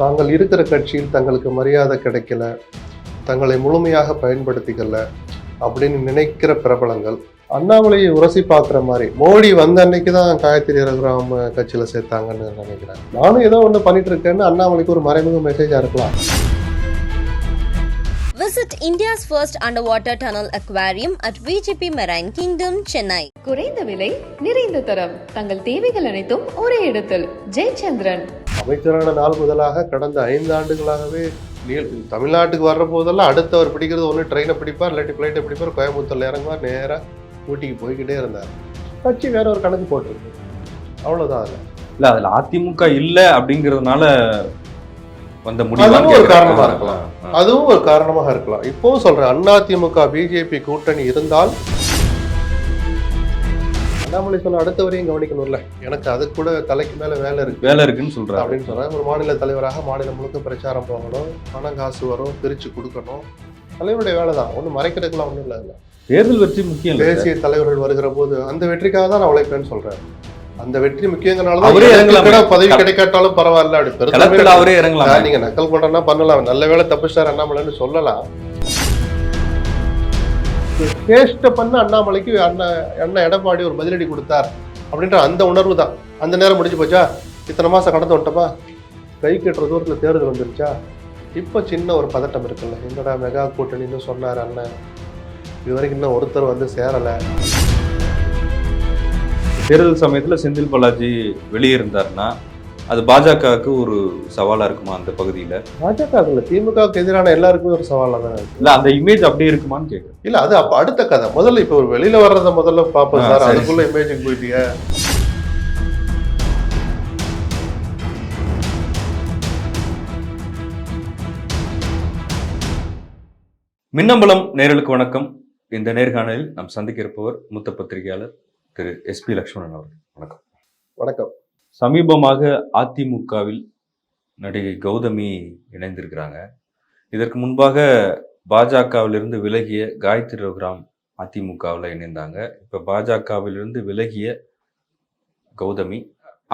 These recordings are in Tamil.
தாங்கள் இருக்கிற கட்சியில் தங்களுக்கு மரியாதை கிடைக்கல தங்களை முழுமையாக பயன்படுத்திக்கல அப்படின்னு நினைக்கிற பிரபலங்கள் அண்ணாமலையை உரசி பார்க்குற மாதிரி மோடி வந்த அன்னைக்கு தான் காயத்ரி ரகுராம் கட்சியில் சேர்த்தாங்கன்னு நினைக்கிறேன். நானும் ஏதோ ஒன்று பண்ணிட்டு இருக்கேன்னு அண்ணாமலைக்கு ஒரு மறைமுக மெசேஜாக இருக்கலாம். Visit India's first underwater tunnel aquarium at VGP Marine Kingdom, Chennai. குறைந்த விலை நிறைந்த தரம். தங்கள் தேவைகள் அனைத்தும் ஒரே இடத்தில். ஜெயச்சந்திரன். அமைச்சரான நாள் முதலாக கடந்த ஐந்து ஆண்டுகளாகவே தமிழ்நாட்டுக்கு வர்ற போதெல்லாம் அடுத்தவர் பிடிக்கிறது ஒன்று ட்ரெயினை பிடிப்பார் இல்லாட்டி ஃப்ளைட்டை பிடிப்பார் கோயம்புத்தூர்ல இறங்குவார் நேராக ஊட்டிக்கு போய்கிட்டே இருந்தார். கட்சி வேற ஒரு கணக்கு போட்டிருக்கு. அவ்வளோதான் அதில் இல்ல அதுல அதிமுக இல்ல அப்படிங்கறதுனால வந்த அதுவும் ஒரு காரணமா முடிவு இருக்கலாம். அதுவும் ஒரு காரணமாக இருக்கலாம். இப்போவும் சொல்றேன் அதிமுக பிஜேபி கூட்டணி இருந்தால் அண்ணாமலை சொன்ன அடுத்த வரையும் கவனிக்கணும்ல எனக்கு அது கூட தலைக்கு மேல வேலை இருக்கு. வேலை இருக்குன்னு சொல்றாரு. அப்படின்னு சொல்றேன் ஒரு மாநில தலைவராக மாநிலம் முழுக்க பிரச்சாரம் போகணும் பணம் காசு வரும் பிரிச்சு கொடுக்கணும். தலைவருடைய வேலை தான். ஒன்றும் மறைக்கிறதுக்குலாம் ஒன்றும் இல்லை தேர்தல் வெற்றி முக்கியம் இல்ல தேசிய தலைவர்கள் வருகிற போது அந்த வெற்றிக்காக தான் நான் உழைப்பேன்னு சொல்றேன். அந்த வெற்றி முக்கியங்கிறனால அவரே தான் இறங்கலாமே. பதவி கிடைக்காட்டாலும் பரவாயில்ல. அப்படி அவரே இறங்கலாம். நீங்க நக்கல் பண்றேன்னா பண்ணலாம். நல்ல வேளை தப்பிச்சார் அண்ணாமலைன்னு சொல்லலாம். டேஸ்ட்டை பண்ண அண்ணாமலைக்கு அண்ணா அண்ணா எடப்பாடி ஒரு பதிலடி கொடுத்தார். அப்படின்ற அந்த உணர்வு தான். அந்த நேரம் முடிஞ்சு போச்சா? இத்தனை மாதம் கடந்து வந்துட்டப்பா கை கட்டுற தூரத்தில் தேர்தல் வந்துருச்சா? இப்போ சின்ன ஒரு பதட்டம் இருக்குல்ல. என்னடா மெகா கூட்டணின்னு சொன்னார் அண்ணன். இது வரைக்கும் இன்னும் ஒருத்தர் வந்து சேரலை. தேர்தல் சமயத்தில் செந்தில் பாலாஜி வெளியே இருந்தாருன்னா அது பாஜகவுக்கு ஒரு சவாலா இருக்குமா அந்த பகுதியில? பாஜக இல்ல திமுகவுக்கு எதிரான எல்லாருக்குமே ஒரு சவாலாக தான் இருக்கு. இல்ல அந்த இமேஜ் அப்படியே இருக்குமான்னு கேக்குறேன். இல்ல அது அப்ப அடுத்த கதை. முதல்ல இப்ப ஒரு வெளியில வர்றத முதல்ல பாப்போம் சார். அதுக்குள்ள இமேஜிங் போயிட்டீங்க. மின்னம்பலம் நேரலுக்கு வணக்கம். இந்த நேர்காணலில் நாம் சந்திக்க இருப்பவர் மூத்த பத்திரிகையாளர் திரு எஸ் பி லட்சுமணன் அவர்கள். வணக்கம். வணக்கம். சமீபமாக அதிமுகவில் நடிகை கௌதமி இணைந்திருக்கிறாங்க. இதற்கு முன்பாக பாஜகவிலிருந்து விலகிய காயத்ரி ரகுராம் அதிமுகவில் இணைந்தாங்க. இப்போ பாஜகவிலிருந்து விலகிய கௌதமி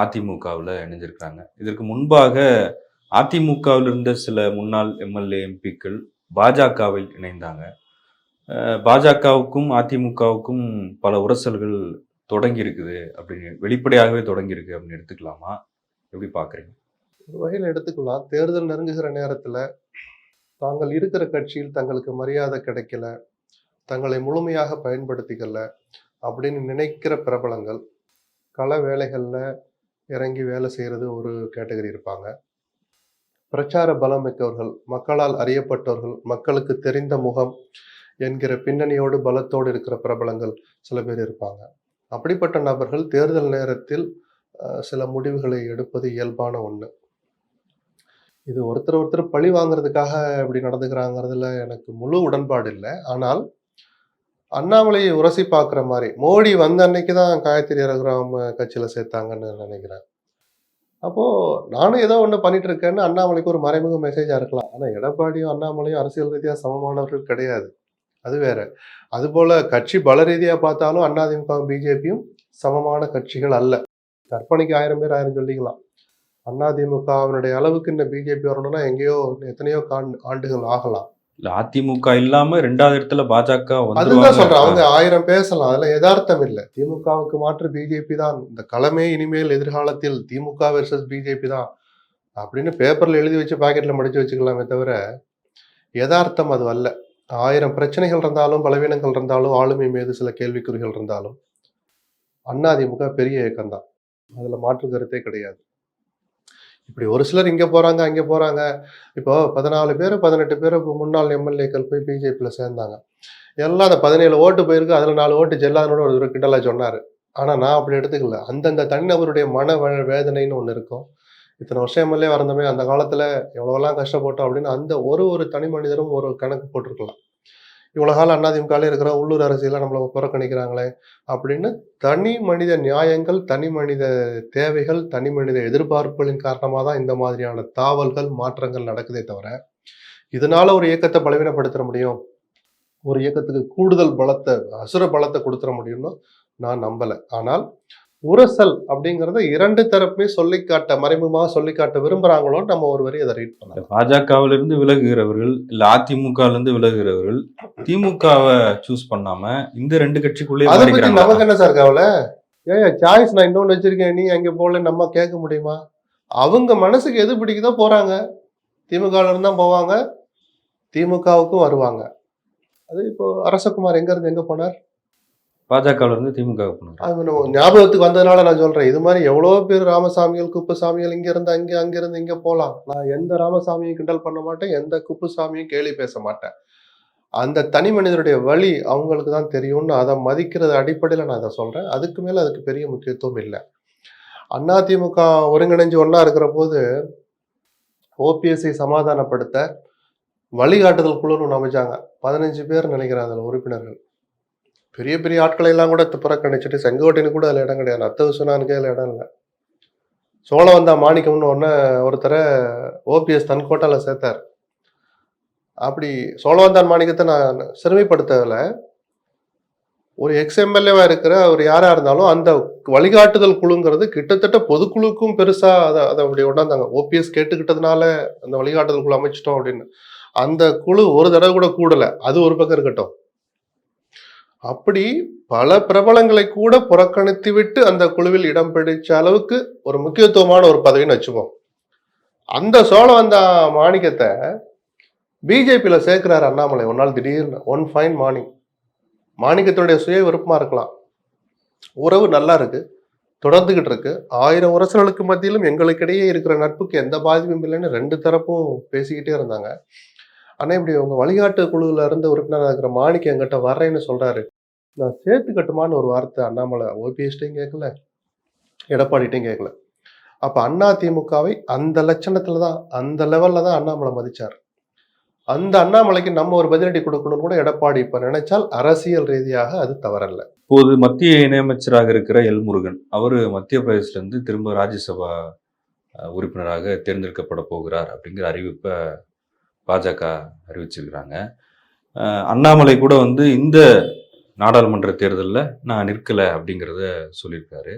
அதிமுகவில் இணைஞ்சிருக்கிறாங்க இதற்கு முன்பாக அதிமுகவில் இருந்த சில முன்னாள் எம்எல்ஏ எம்பிக்கள் பாஜகவில் இணைந்தாங்க. பாஜகவுக்கும் அதிமுகவுக்கும் பல உரசல்கள் தொடங்கி இருக்குது அப்படின்னு வெளிப்படையாகவே தொடங்கி இருக்கு அப்படின்னு எடுத்துக்கலாமா? எப்படி பார்க்குறீங்க ஒரு வகையில் எடுத்துக்கலாம். தேர்தல் நெருங்குகிற நேரத்தில் தாங்கள் இருக்கிற கட்சியில் தங்களுக்கு மரியாதை கிடைக்கல தங்களை முழுமையாக பயன்படுத்திக்கல அப்படின்னு நினைக்கிற பிரபலங்கள் கள வேலைகளில் இறங்கி வேலை செய்கிறது ஒரு கேட்டகரி இருப்பாங்க. பிரச்சார பலம் மிக்கவர்கள் மக்களால் அறியப்பட்டவர்கள் மக்களுக்கு தெரிந்த முகம் என்கிற பின்னணியோடு பலத்தோடு இருக்கிற பிரபலங்கள் சில பேர் இருப்பாங்க. அப்படிப்பட்ட நபர்கள் தேர்தல் நேரத்தில் சில முடிவுகளை எடுப்பது இயல்பான ஒன்று இது ஒருத்தர் ஒருத்தர் பழி வாங்குறதுக்காக இப்படி நடந்துக்கிறாங்கிறதுல எனக்கு முழு உடன்பாடு இல்லை. ஆனால் அண்ணாமலையை உரசி பார்க்குற மாதிரி மோடி வந்த அன்னைக்கு தான் காயத்ரி ரகுராம் கட்சியில் சேர்த்தாங்கன்னு நினைக்கிறேன். அப்போது நானும் ஏதோ ஒன்று பண்ணிட்டு இருக்கேன்னு அண்ணாமலைக்கு ஒரு மறைமுக மெசேஜாக இருக்கலாம். ஆனால் எடப்பாடியும் அண்ணாமலையும் அரசியல் ரீதியாக சமமானவர்கள் கிடையாது. அது வேற. அதுபோல கட்சி பல ரீதியாக பார்த்தாலும் அதிமுக பிஜேபியும் சமமான கட்சிகள் அல்ல. கற்பனைக்கு ஆயிரம் பேர் ஆயிரம் சொல்லிக்கலாம். அதிமுகவினுடைய அளவுக்கு இந்த பிஜேபி வரணும்னா எங்கேயோ எத்தனையோ ஆண்டுகள் ஆகலாம். இல்ல அதிமுக இல்லாம ரெண்டாவது இடத்துல பாஜக அதுதான் சொல்றேன். அவங்க ஆயிரம் பேசலாம். அதுல யதார்த்தம் இல்லை. திமுகவுக்கு மாற்று பிஜேபி தான். இந்த களமே இனிமேல் எதிர்காலத்தில் திமுக வெர்சஸ் பிஜேபி தான் அப்படின்னு பேப்பர்ல எழுதி வச்சு பாக்கெட்ல மடிச்சு வச்சுக்கலாமே தவிர யதார்த்தம் அது அல்ல. ஆயிரம் பிரச்சனைகள் இருந்தாலும் பலவீனங்கள் இருந்தாலும் ஆளுமை மீது சில கேள்விக்குறிகள் இருந்தாலும் அதிமுக பெரிய இயக்கம் தான் மாற்று கருத்தே கிடையாது. இப்படி ஒரு சிலர் இங்கே போகிறாங்க அங்கே போகிறாங்க இப்போ பதினாலு பேர் பதினெட்டு பேர் முன்னாள் எம்எல்ஏக்கள் போய் பிஜேபியில் சேர்ந்தாங்க. எல்லாம் அந்த பதினேழு ஓட்டு போயிருக்கு அதில் நாலு ஓட்டு ஜெல்லாதனோட ஒரு கிண்டலாக சொன்னார். ஆனால் நான் அப்படி எடுத்துக்கல. அந்தந்த தனிநபருடைய மன வேதனைன்னு ஒன்று இருக்கும். இத்தனை வருஷம் எம்எல்ஏ வரந்தமே அந்த காலத்துல எவ்வளவெல்லாம் கஷ்டப்பட்டோம் அப்படின்னு அந்த ஒரு ஒரு தனி மனிதரும் ஒரு கணக்கு போட்டிருக்கலாம். இவ்வளவு காலம் அதிமுகல இருக்கிற உள்ளூர் அரசியல நம்மளை புறக்கணிக்கிறாங்களே அப்படின்னு தனி மனித நியாயங்கள் தனி மனித தேவைகள் தனி மனித எதிர்பார்ப்புகளின் காரணமாக தான் இந்த மாதிரியான தாவல்கள் மாற்றங்கள் நடக்குதே தவிர இதனால ஒரு இயக்கத்தை பலவீனப்படுத்த முடியும்? ஒரு இயக்கத்துக்கு கூடுதல் பலத்தை அசுர பலத்தை கொடுத்துட முடியும்னு நான் நம்பலை. ஆனால் உரசல் அப்படிங்கறத இரண்டு தரப்புமே சொல்லி காட்ட மறைமுகமாக சொல்லி காட்ட விரும்புறாங்களோன்னு நம்ம ஒரு வரி அதை ரீட் பண்ணலாம். பாஜகவிலிருந்து விலகுகிறவர்கள் இல்ல அதிமுகல இருந்து விலகுகிறவர்கள் திமுகவை சூஸ் பண்ணாம இந்த ரெண்டு கட்சிக்குள்ளே அதை மாறிக்கிறாங்களா? நமக்கு என்ன சார் கவலை? ஏன் சாய்ஸ் நான் இன்னொன்னு வச்சிருக்கேன் நீ அங்க போகல நம்ம கேட்க முடியுமா? அவங்க மனசுக்கு எது பிடிக்குதோ போறாங்க. திமுகல இருந்து தான் போவாங்க திமுகவுக்கும் வருவாங்க. அது இப்போ அரசகுமார் எங்க இருந்து எங்க போனார்? பாஜகவிலிருந்து திமுக அது ஞாபகத்துக்கு வந்ததுனால நான் சொல்றேன். இது மாதிரி எவ்வளோ பேர் ராமசாமிகள் குப்புசாமிகள் இங்க இருந்து அங்கேருந்து இங்கே போகலாம் நான் எந்த ராமசாமியும் கிண்டல் பண்ண மாட்டேன் எந்த குப்புசாமியும் கேலி பேச மாட்டேன். அந்த தனி மனிதருடைய வழி அவங்களுக்கு தான் தெரியும்னு அதை மதிக்கிறது அடிப்படையில் நான் அதை சொல்றேன். அதுக்கு மேலே அதுக்கு பெரிய முக்கியத்துவம் இல்லை. அதிமுக ஒருங்கிணைஞ்சு ஒன்றா இருக்கிற போது ஓபிஎஸ்ஐ சமாதானப்படுத்த வழிகாட்டுதல் குழுன்னு அமைச்சாங்க. பதினஞ்சு பேர் நினைக்கிறேன் அதில் உறுப்பினர்கள். பெரிய பெரிய ஆட்களை எல்லாம் கூட புறக்கணிச்சிட்டு செங்கோட்டைன்னு கூட அதில் இடம் கிடையாது. அத்த விஸ்வநானுக்கே அதில் இடம் இல்லை. சோழவந்தா மாணிக்கம்னு ஒன்று ஒருத்தரை ஓபிஎஸ் தன் கோட்டால சேர்த்தார். அப்படி சோழவந்தான் மாணிக்கத்தை நான் சிறுமைப்படுத்தவில்லை ஒரு எக்ஸ்எம்எல்ஏவா இருக்கிற அவர் யாராக இருந்தாலும் அந்த வழிகாட்டுதல் குழுங்கிறது கிட்டத்தட்ட பொதுக்குழுக்கும் பெருசாக அதை அதை அப்படி உண்டாந்தாங்க ஓபிஎஸ் கேட்டுக்கிட்டதுனால அந்த வழிகாட்டுதல் குழு அமைச்சிட்டோம் அப்படின்னு. அந்த குழு ஒரு தடவை கூட கூடலை. அது ஒரு பக்கம் இருக்கட்டும். அப்படி பல பிரபலங்களை கூட புறக்கணித்து விட்டு அந்த குழுவில் இடம் பிடிச்ச அளவுக்கு ஒரு முக்கியத்துவமான ஒரு பதவின்னு வச்சுப்போம் அந்த சோழவந்தா மாணிக்கத்தை பிஜேபியில சேர்க்கிறாரு அண்ணாமலை. ஒரு நாள் திடீர்னு ஒன் ஃபைன் மார்னிங் மாணிக்கத்தினுடைய சுய விருப்பமா இருக்கலாம். உறவு நல்லா இருக்கு தொடர்ந்துகிட்டு இருக்கு. ஆயிரம் உரசல்களுக்கு மத்தியிலும் எங்களுக்கிடையே இருக்கிற நட்புக்கு எந்த பாதிப்பும் இல்லைன்னு ரெண்டு தரப்பும் பேசிக்கிட்டே இருந்தாங்க. ஆனால் இப்படி உங்கள் வழிகாட்டு குழுவில் இருந்து உறுப்பினராக இருக்கிற மாணிக்கம் எங்கிட்ட வர்றேன்னு சொல்கிறாரு நான் சேர்த்துக்கட்டுமான்னு ஒரு வார்த்தை அண்ணாமலை ஓபிஎஸ்டையும் கேட்கல எடப்பாடிட்டையும் கேட்கல. அப்போ அண்ணா திமுகவை அந்த லட்சணத்தில் தான் அந்த லெவலில் தான் அண்ணாமலை மதித்தார் அந்த அண்ணாமலைக்கு நம்ம ஒரு பதிலடி கொடுக்கணும்னு கூட எடப்பாடி இப்போ நினைச்சால் அரசியல் ரீதியாக அது தவறல்ல. இப்போது மத்திய இணையமைச்சராக இருக்கிற எல் முருகன் அவர் மத்திய பிரதேசிலேருந்து திரும்ப ராஜ்யசபா உறுப்பினராக தேர்ந்தெடுக்கப்பட போகிறார் அப்படிங்கிற அறிவிப்பை பாஜக அறிவிச்சிருக்கிறாங்க. அண்ணாமலை கூட வந்து இந்த நாடாளுமன்ற தேர்தலில் நான் நிற்கல அப்படிங்கிறத சொல்லியிருக்காரு.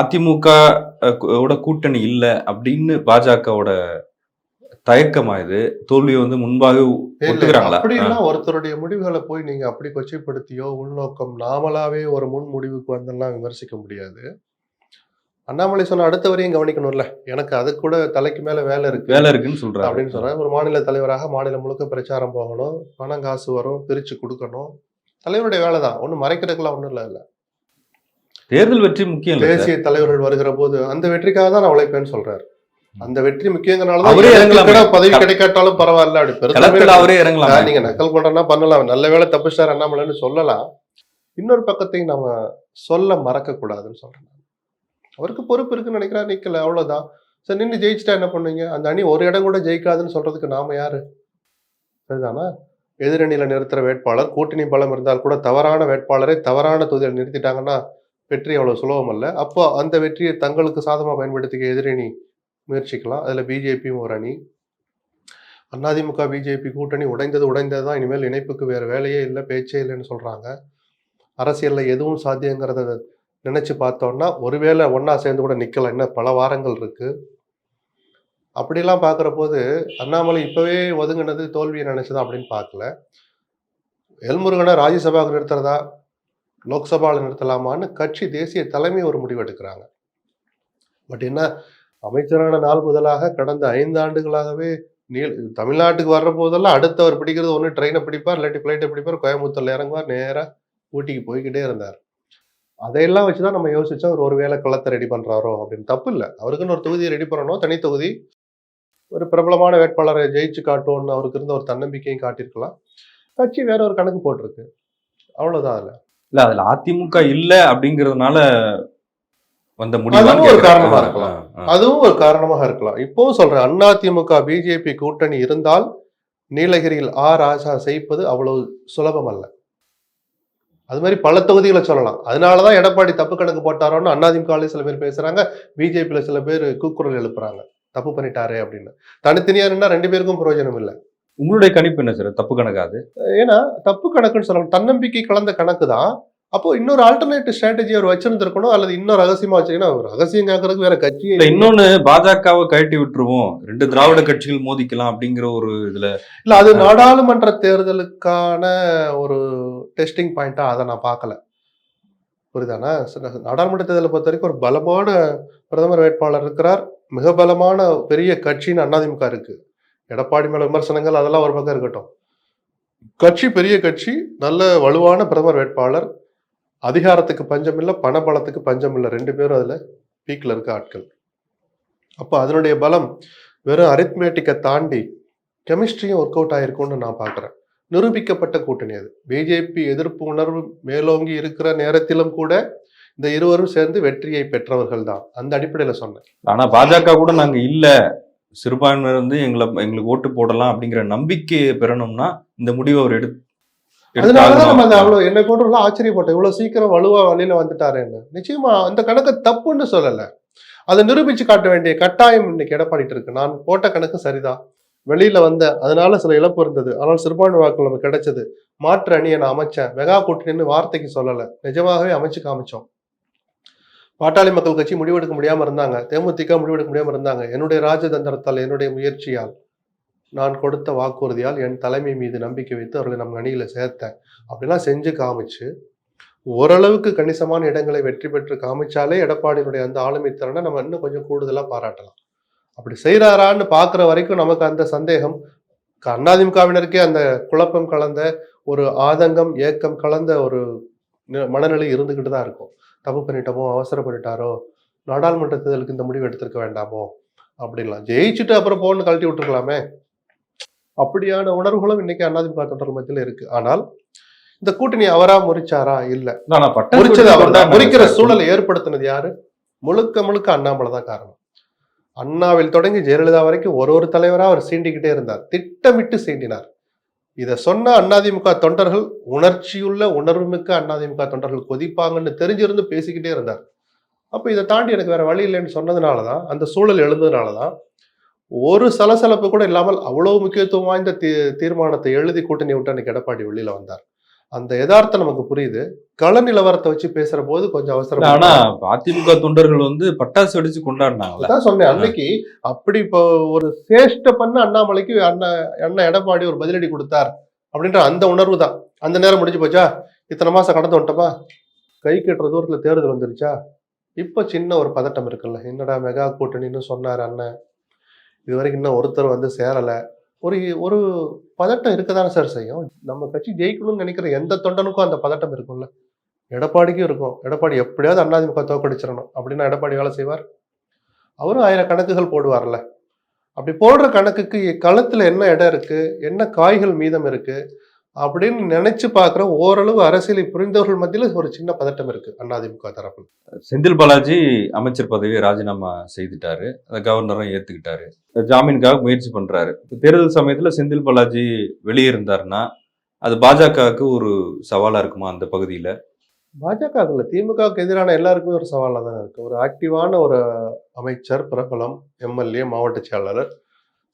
அதிமுக ஓட கூட்டணி இல்லை அப்படின்னு பாஜகவோட தயக்கமா இது? தோல்வியை வந்து முன்பாக இல்ல, ஒத்துக்கிறாங்களா? அப்படிலாம் ஒருத்தருடைய முடிவுகளை போய் நீங்க அப்படி கொச்சைப்படுத்தியோ உள்நோக்கம் நாமளாவே ஒரு முன் முடிவுக்கு வந்தெல்லாம் விமர்சிக்க முடியாது. அண்ணாமலை சொன்ன அடுத்த வரையும் கவனிக்கணும்ல. எனக்கு அது கூட தலைக்கு மேல வேலை இருக்கு. வேலை இருக்குன்னு சொல்றாரு. அப்படின்னு சொல்றேன் ஒரு மாநில தலைவராக மாநிலம் முழுக்க பிரச்சாரம் போகணும். பணம் காசு வரும் பிரிச்சு கொடுக்கணும். தலைவருடைய வேலை தான் ஒன்றும் மறைக்கிறதுக்கெல்லாம் ஒன்றும் இல்லை இல்லை தேர்தல் வெற்றி முக்கியம் தேசிய தலைவர்கள் வருகிற போது அந்த வெற்றிக்காக தான் நான் உழைப்பேன்னு சொல்றாரு. அந்த வெற்றி முக்கியங்கிறனால அவரே இறங்கலாமே. பதவி கிடைக்காட்டாலும் பரவாயில்ல. அப்படி அவரே இறங்கலாம். நீங்க நக்கல் பண்றேன்னா பண்ணலாம். நல்ல வேளை தப்பிச்சார் அண்ணாமலைன்னு சொல்லலாம். இன்னொரு பக்கத்தையும் நம்ம சொல்ல மறக்க கூடாதுன்னு சொல்றேன். அவருக்கு பொறுப்பு இருக்குன்னு நினைக்கிறா நிக்கல. அவ்வளவுதான். சரி நின்று ஜெயிச்சிட்டா என்ன பண்ணுவீங்க? அந்த அணி ஒரு இடம் கூட ஜெயிக்காதுன்னு சொல்றதுக்கு நாம யாரு? சரிதானா? எதிரணியில் நிறுத்துகிற வேட்பாளர் கூட்டணி பலம் இருந்தால் கூட தவறான வேட்பாளரை தவறான தொகுதியில் நிறுத்திட்டாங்கன்னா வெற்றி அவ்வளோ சுலபம் அல்ல. அப்போ அந்த வெற்றியை தங்களுக்கு சாதமாக பயன்படுத்திக்க எதிரணி முயற்சிக்கலாம். அதில் பிஜேபியும் ஒரு அணி. அதிமுக பிஜேபி கூட்டணி உடைந்தது உடைந்தது தான் இனிமேல் இணைப்புக்கு வேறு வேலையே இல்லை பேச்சே இல்லைன்னு சொல்கிறாங்க அரசியலில் எதுவும் சாத்தியங்கிறத நினச்சி பார்த்தோன்னா ஒருவேளை ஒன்றா சேர்ந்து கூட நிற்கலாம் இன்னும் பல வாரங்கள் இருக்குது அப்படிலாம் பார்க்குற போது அண்ணாமலை இப்போவே ஒதுங்கினது தோல்வியை நினைச்சதா? அப்படின்னு பார்க்கல. எல்முருகனை ராஜ்யசபாவுக்கு நிறுத்துறதா? லோக்சபாவில் நிறுத்தலாமான்னு கட்சி தேசிய தலைமை ஒரு முடிவு எடுக்கிறாங்க. பட் என்ன அமைச்சரான நாள் முதலாக கடந்த ஐந்து ஆண்டுகளாகவே நீல் தமிழ்நாட்டுக்கு வர்ற போதெல்லாம் அடுத்தவர் பிடிக்கிறது ஒன்று ட்ரெயினை பிடிப்பார் இல்லாட்டி ஃப்ளைட்டை பிடிப்பார் கோயம்புத்தூரில் இறங்குவார் நேராக ஊட்டிக்கு போய்கிட்டே இருந்தார். அதையெல்லாம் வச்சு தான் நம்ம யோசிச்சோம் அவர் ஒருவேளை களத்தை ரெடி பண்ணுறாரோ அப்படின்னு தப்பு இல்லை. அவருக்குன்னு ஒரு தொகுதியை ரெடி பண்ணணும் தனி தொகுதி ஒரு பிரபலமான வேட்பாளரை ஜெயிச்சு காட்டுவோம்னு அவருக்கு இருந்த ஒரு தன்னம்பிக்கையும் காட்டியிருக்கலாம். கட்சி வேற ஒரு கணக்கு போட்டிருக்கு. அவ்வளவுதான் அதுல. இல்ல அதுல அதிமுக இல்ல அப்படிங்கறதுனால வந்த முடிவு ஒரு காரணமா இருக்கலாம். அதுவும் ஒரு காரணமாக இருக்கலாம். இப்பவும் சொல்றேன் அதிமுக பிஜேபி கூட்டணி இருந்தால் நீலகிரியில் ஆ ராஜா செய்ப்பது அவ்வளவு சுலபம் அல்ல. அது மாதிரி பல தொகுதிகளை சொல்லலாம். அதனாலதான் எடப்பாடி தப்பு கணக்கு போட்டாரோன்னு அதிமுக சில பேர் பேசுறாங்க பிஜேபியில சில பேர் கூக்குரல் எழுப்புறாங்க. தப்பு பண்ணிட்டாரே அப்படின்னு. தனித்தனியா நின்னா ரெண்டு பேருக்கும் பிரயோஜனம் இல்லை. உங்களுடைய கணிப்பு என்ன சார்? தப்பு கணக்காது? ஏன்னா தப்பு கணக்குன்னு சொல்லலாம். தன்னம்பிக்கை கலந்த கணக்கு தான் அப்போ இன்னொரு ஆல்டர்னேட்டிவ் ஸ்ட்ராட்டஜி அவர் வச்சிருந்திருக்கணும் அல்லது இன்னும் ரகசியமா வச்சிருக்கணும். அவர் ரகசியம் காக்கிறதுக்கு வேற கட்சியே இல்ல இன்னொன்னு பாஜகவை கழட்டி விட்டுருவோம். ரெண்டு திராவிட கட்சிகள் மோதிக்கலாம் அப்படிங்கிற ஒரு இதுல இல்ல அது நாடாளுமன்ற தேர்தலுக்கான ஒரு டெஸ்டிங் பாயிண்டா அதை நான் பார்க்கல. புரியுதானா நாடாளுமன்ற தேர்தலை பொறுத்த வரைக்கும் ஒரு பலமான பிரதமர் வேட்பாளர் இருக்கிறார். மிக பலமான பெரிய கட்சின்னு அதிமுக இருக்கு. எடப்பாடி மேல விமர்சனங்கள் அதெல்லாம் ஒரு பக்கம் இருக்கட்டும். கட்சி பெரிய கட்சி நல்ல வலுவான பிரதமர் வேட்பாளர். அதிகாரத்துக்கு பஞ்சம் இல்லை பண பலத்துக்கு பஞ்சம் இல்லை ரெண்டு பேரும் அதுல பீக்ல இருக்க ஆட்கள். அப்போ அதனுடைய பலம் வெறும் அரித்மேட்டிக்கை தாண்டி கெமிஸ்ட்ரியும் ஒர்க் அவுட் ஆயிருக்கும்னு நான் பார்க்குறேன் நிரூபிக்கப்பட்ட கூட்டணி அது. பிஜேபி எதிர்ப்பு உணர்வு மேலோங்கி இருக்கிற நேரத்திலும் கூட இந்த இருவரும் சேர்ந்து வெற்றியை பெற்றவர்கள் தான். அந்த அடிப்படையில் சொன்னேன். ஆனா பாஜக கூட நாங்க இல்ல. சிறுபான்மையினர் வந்து எங்களை எங்களுக்கு ஓட்டு போடலாம் அப்படிங்கிற நம்பிக்கையை பெறணும்னா இந்த முடிவை அவர் எடுத்து அதனாலதான் நம்ம அந்த அவ்வளவு என்னை போன்றவங்க ஆச்சரியப்பட்டோம். இவ்வளவு சீக்கிரம் வலுவா வழியில வந்துட்டாருன்னு நிச்சயமா அந்த கணக்கு தப்புன்னு சொல்லல. அதை நிரூபிச்சு காட்ட வேண்டிய கட்டாயம் இன்னைக்கு எடப்பாடிட்டு இருக்கு. நான் போட்ட கணக்கு சரிதான். வெளியில வந்த அதனால சில இழப்பு இருந்தது. ஆனால் சிறுபான்மை வாக்குகள் நமக்கு கிடைச்சது. மாற்று அணியை நான் அமைச்சேன். மெகா கூட்டணின்னு வார்த்தைக்கு சொல்லலை. நிஜமாகவே அமைச்சு காமிச்சோம். பாட்டாளி மக்கள் கட்சி முடிவெடுக்க முடியாமல் இருந்தாங்க. தேமுதிக முடிவெடுக்க முடியாமல் இருந்தாங்க. என்னுடைய ராஜதந்திரத்தால் என்னுடைய முயற்சியால் நான் கொடுத்த வாக்குறுதியால் என் தலைமை மீது நம்பிக்கை வைத்து அவர்களை நம் அணியில் சேர்த்தேன். அப்படிலாம் செஞ்சு காமிச்சு ஓரளவுக்கு கணிசமான இடங்களை வெற்றி பெற்று காமிச்சாலே எடப்பாடியினுடைய அந்த ஆளுமை திறனை நம்ம இன்னும் கொஞ்சம் கூடுதலாக பாராட்டலாம். அப்படி செய்யறாரான்னு பார்க்குற வரைக்கும் நமக்கு அந்த சந்தேகம். க- அதிமுகவினருக்கே அந்த குழப்பம் கலந்த ஒரு ஆதங்கம் ஏக்கம் கலந்த ஒரு மனநிலை இருந்துகிட்டு தான் இருக்கும். தப்பு பண்ணிட்டோமோ அவசரப்பட்டுட்டாரோ நாடாளுமன்ற தேர்தலுக்கு இந்த முடிவு எடுத்திருக்க வேண்டாமோ அப்படின்லாம். ஜெயிச்சுட்டு அப்புறம் போன்னு கழட்டி விட்டுருக்கலாமே. அப்படியான உணர்வுகளும் இன்னைக்கு அதிமுக தொண்டர்கள் மத்தியில் இருக்கு. ஆனால் இந்த கூட்டணி அவரா முறிச்சாரா? இல்ல. முறிச்சது அவர் தான் முறிக்கிற. சூழலை ஏற்படுத்தினது யாரு? முழுக்க முழுக்க அண்ணாமலை தான் காரணம். அண்ணாவில் தொடங்கி ஜெயலலிதா வரைக்கும் ஒரு ஒரு தலைவராக அவர் சீண்டிக்கிட்டே இருந்தார். திட்டமிட்டு சீண்டினார். இதை சொன்ன அதிமுக தொண்டர்கள் உணர்ச்சியுள்ள உணர்வுமிக்க அதிமுக தொண்டர்கள் கொதிப்பாங்கன்னு தெரிஞ்சிருந்து பேசிக்கிட்டே இருந்தார். அப்போ இதை தாண்டி எனக்கு வேற வழி இல்லைன்னு சொன்னதுனால தான் அந்த சூழல் எழுந்ததுனால தான் ஒரு சலசலப்பு கூட இல்லாமல் அவ்வளவு முக்கியத்துவம் வாய்ந்த தீ தீர்மானத்தை எழுதி கூட்டணி விட்டு அன்னைக்கு எடப்பாடி வெளியில் வந்தார். அந்த யதார்த்தம் நமக்கு புரியுது. கள நிலவரத்தை வச்சு பேசுற போது கொஞ்சம் அவசரம். ஆனா அதிமுக தொண்டர்கள் வந்து பட்டாசு வெடிச்சு கொண்டாடினாங்கல்ல. அதான் சொன்னேன் அன்னைக்கு அப்படி இப்போ ஒரு சேஷ்ட பண்ண அண்ணாமலைக்கு அண்ணா அண்ணா எடப்பாடி ஒரு பதிலடி கொடுத்தார் அப்படின்ற அந்த உணர்வு தான். அந்த நேரம் முடிஞ்சு போச்சா? இத்தனை மாசம் கடந்து வந்துட்டோமா? கை கட்டுற தூரத்துல தேர்தல் வந்துருச்சா? இப்போ சின்ன ஒரு பதட்டம் இருக்குல்ல. என்னடா மெகா கூட்டணின்னு சொன்னார் அண்ணன். இது வரைக்கும் இன்னும் ஒருத்தர் வந்து சேரல. ஒரு ஒரு பதட்டம் இருக்கதானே சார் செய்யும்? நம்ம கட்சி ஜெயிக்கணும்னு நினைக்கிற எந்த தொண்டனுக்கும் அந்த பதட்டம் இருக்கும்ல? எடப்பாடிக்கும் இருக்கும். எடப்பாடி எப்படியாவது அண்ணாதிமுக தோக்கடிச்சிடணும் அப்படின்னா எடப்பாடி வேலை செய்வார்? அவரும் ஆயிரம் கணக்குகள் போடுவார்ல. அப்படி போடுற கணக்குக்கு களத்தில் என்ன இடம் இருக்குது என்ன காய்கள் மீதம் இருக்குது அப்படின்னு நினைச்சு பார்க்குற ஓரளவு அரசியலை புரிந்தவர்கள் மத்தியில ஒரு சின்ன பதட்டம் இருக்கு அதிமுக தரப்புல. செந்தில் பாலாஜி அமைச்சர் பதவியை ராஜினாமா செய்துட்டாரு. அதை கவர்னரும் ஏத்துக்கிட்டாரு. ஜாமீனுக்காக முயற்சி பண்றாரு. இப்ப தேர்தல் சமயத்துல செந்தில் பாலாஜி வெளியே இருந்தாருன்னா அது பாஜகவுக்கு ஒரு சவாலா இருக்குமா அந்த பகுதியில? பாஜக இல்ல திமுகவுக்கு எதிரான எல்லாருக்குமே ஒரு சவாலாக தான் இருக்கு. ஒரு ஆக்டிவான ஒரு அமைச்சர் பிரபலம் எம்எல்ஏ மாவட்ட செயலாளர்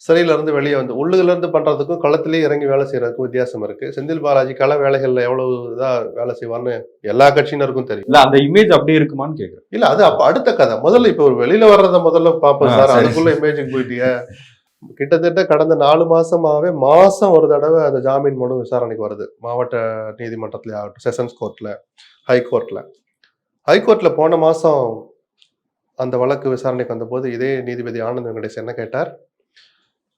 சிறையில இருந்து வெளியே வந்து உள்ளுல இருந்து பண்றதுக்கும் களத்திலேயே இறங்கி வேலை செய்யறதுக்கும் வித்தியாசம் இருக்கு. செந்தில் பாலாஜி கள வேலைகள்ல எவ்வளவு இதா வேலை செய்வார்னு எல்லா கட்சியினருக்கும் தெரியும். இல்ல அந்த இமேஜ் அப்படியே இருக்குமான்னு கேக்குறேன். இல்ல அது அப்ப அடுத்த கதை. முதல்ல இப்ப ஒரு வெளியில வர்றத முதல்ல பாப்போம் ஆ, சார். அதுக்குள்ள இமேஜுக்கு போயிட்டீங்க கிட்டத்தட்ட கடந்த நாலு மாசமாவே மாசம் ஒரு தடவை அந்த ஜாமீன் மனு விசாரணைக்கு வருது. மாவட்ட நீதிமன்றத்துல ஆகட்டும் செஷன்ஸ் கோர்ட்ல ஹை கோர்ட்ல ஹை கோர்ட்ல போன மாசம் அந்த வழக்கு விசாரணைக்கு வந்தபோது இதே நீதிபதி ஆனந்த் வெங்கடேஷ் என்ன கேட்டார்?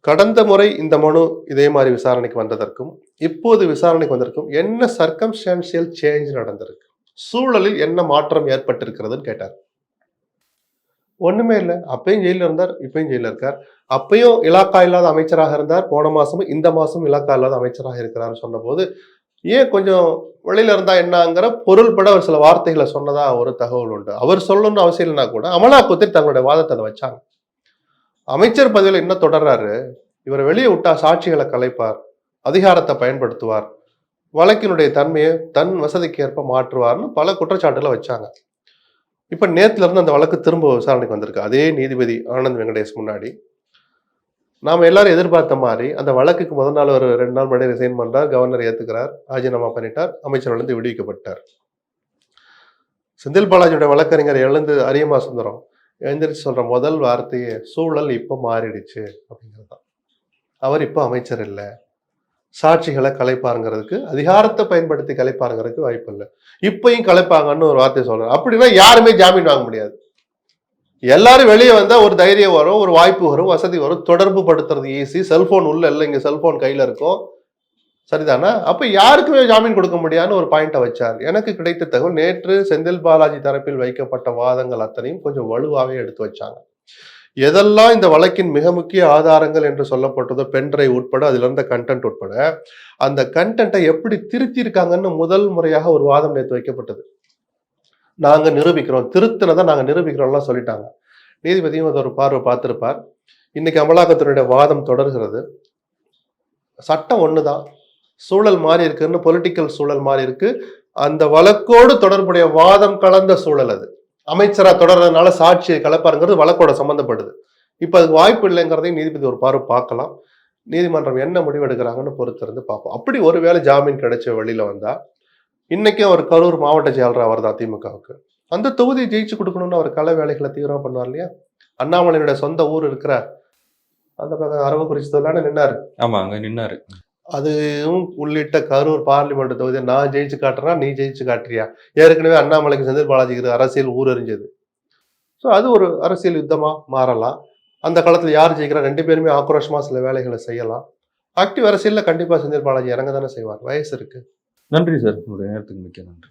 கடந்த முறை இந்த மனு இதே மாதிரி விசாரணைக்கு வந்ததற்கும் இப்போது விசாரணைக்கு வந்திருக்கும் என்ன சர்க்கம்ஸ்டான்சியல் சேஞ்ச் நடந்திருக்கு? சூழலில் என்ன மாற்றம் ஏற்பட்டிருக்கிறதுன்னு கேட்டார். ஒண்ணுமே இல்லை. அப்பயும் ஜெயிலில் இருந்தார் இப்பயும் ஜெயிலில் இருக்கார். அப்பயும் இலாக்கா இல்லாத அமைச்சராக இருந்தார். போன மாசமும் இந்த மாசமும் இலாக்கா இல்லாத அமைச்சராக இருக்கிறார் சொன்னபோது ஏன் கொஞ்சம் வெளியில இருந்தா என்னங்கிற பொருள்பட ஒரு சில வார்த்தைகளை சொன்னதா ஒரு தகவல் உண்டு. அவர் சொல்லணும்னு அவசியம் இல்லைனா கூட அமலாக்கத்தில் தங்களுடைய வாதத்தை அதை வச்சாங்க. அமைச்சர் பதவியில் என்ன தொடர்றாரு? இவரை வெளியே விட்டா சாட்சிகளை கலைப்பார் அதிகாரத்தை பயன்படுத்துவார் வழக்கினுடைய தன்மையை தன் வசதிக்கு ஏற்ப மாற்றுவார்னு பல குற்றச்சாட்டுகளை வச்சாங்க. இப்ப நேத்துல இருந்து அந்த வழக்கு திரும்ப விசாரணைக்கு வந்திருக்கு. அதே நீதிபதி ஆனந்த் வெங்கடேஷ் முன்னாடி. நாம எல்லாரும் எதிர்பார்த்த மாதிரி அந்த வழக்குக்கு முதல் நாள் ஒரு ரெண்டு நாள் முன்னாடி ரிசைன் பண்றார் கவர்னர் ஏத்துக்கிறார் ராஜினாமா பண்ணிட்டார் அமைச்சர் வந்து விடுவிக்கப்பட்டார். செந்தில் பாலாஜியோட வழக்கறிஞர் எழுந்து அரியமா சுந்தரம். எழுந்திரிச்சு சொல்கிற முதல் வார்த்தையே சூழல் இப்போ மாறிடுச்சு அப்படிங்கிறது தான் அவர் இப்போ அமைச்சர் இல்லை. சாட்சிகளை கலைப்பாருங்கிறதுக்கு அதிகாரத்தை பயன்படுத்தி கலைப்பாருங்கிறதுக்கு வாய்ப்பு இல்லை. இப்பையும் கலைப்பாங்கன்னு ஒரு வார்த்தை சொல்கிறார் அப்படின்னா யாருமே ஜாமீன் வாங்க முடியாது. எல்லாரும் வெளியே வந்தால் ஒரு தைரியம் வரும் ஒரு வாய்ப்பு வரும் வசதி வரும். தொடர்பு படுத்துறது ஈஸி செல்ஃபோன் உள்ள இல்லை இங்கே செல்ஃபோன் கையில் இருக்கும். சரிதானா? அப்ப யாருக்குமே ஜாமீன் கொடுக்க முடியாதுன்னு ஒரு பாயிண்டை வச்சார். எனக்கு கிடைத்த தகவல் நேற்று செந்தில் பாலாஜி தரப்பில் வைக்கப்பட்ட வாதங்கள் அத்தனையும் கொஞ்சம் வலுவாகவே எடுத்து வச்சாங்க. எதெல்லாம் இந்த வழக்கின் மிக முக்கிய ஆதாரங்கள் என்று சொல்லப்பட்டதோ பென்ட்ரை உட்பட அதுல இருந்த கண்டென்ட் உட்பட அந்த கண்டென்ட்டை எப்படி திருத்தியிருக்காங்கன்னு முதல் முறையாக ஒரு வாதம் நேற்று வைக்கப்பட்டது. நாங்க நிரூபிக்கிறோம். திருத்தினதை நாங்க நிரூபிக்கிறோம்லாம் சொல்லிட்டாங்க. நீதிபதியும் அதை ஒரு பார்வை பார்த்திருப்பார். இன்னைக்கு அமலாக்கத்தினுடைய வாதம் தொடர்கிறது. சட்டம் ஒன்று தான் சூழல் மாறி இருக்குன்னு பொலிட்டிக்கல் சூழல் மாறி இருக்கு. அந்த வழக்கோடு தொடர்புடைய வாதம் கலந்த சூழல் அது. அமைச்சரா தொடர்றதுனால சாட்சியை கலப்பாருங்கிறது வழக்கோட சம்மந்தப்படுது இப்போ அதுக்கு வாய்ப்பு இல்லைங்கிறதையும் நீதிபதி ஒரு பார்வை பார்க்கலாம். நீதிமன்றம் என்ன முடிவு எடுக்கிறாங்கன்னு பொறுத்திருந்து பார்ப்போம். அப்படி ஒருவேளை ஜாமீன் கிடைச்ச வழியில் வந்தால் இன்னைக்கும் அவர் கரூர் மாவட்ட செயலராக அவர் தான் திமுகவுக்கு. அந்த தொகுதியை ஜெயிச்சு கொடுக்கணும்னு அவர் கள வேலைகளை தீவிரம் பண்ணுவார் இல்லையா? அண்ணாமலையினுடைய சொந்த ஊர் இருக்கிற அந்த பக்கம் அரவக்குறிச்சி தொழிலான நின்னாரு. ஆமா அங்க நின்னாரு. அதுவும் உள்ளிட்ட கரூர் பார்லிமெண்ட் தொகுதியை நான் ஜெயிச்சு காட்டுறா நீ ஜெயிச்சு காட்டுறியா? ஏற்கனவே அண்ணாமலைக்கு செந்தில் பாலாஜிக்கு அரசியல் ஊரறிஞ்சது. ஸோ அது ஒரு அரசியல் யுத்தமாக மாறலாம். அந்த காலத்தில் யார் ஜெயிக்கிறா? ரெண்டு பேருமே ஆக்ரோஷமா சில வேலைகளை செய்யலாம். ஆக்டிவ் அரசியலில் கண்டிப்பாக செந்தில் பாலாஜி இறங்க தானே செய்வார். வயசு இருக்கு. நன்றி சார். உங்களுடைய நேரத்துக்கு மிக்க நன்றி.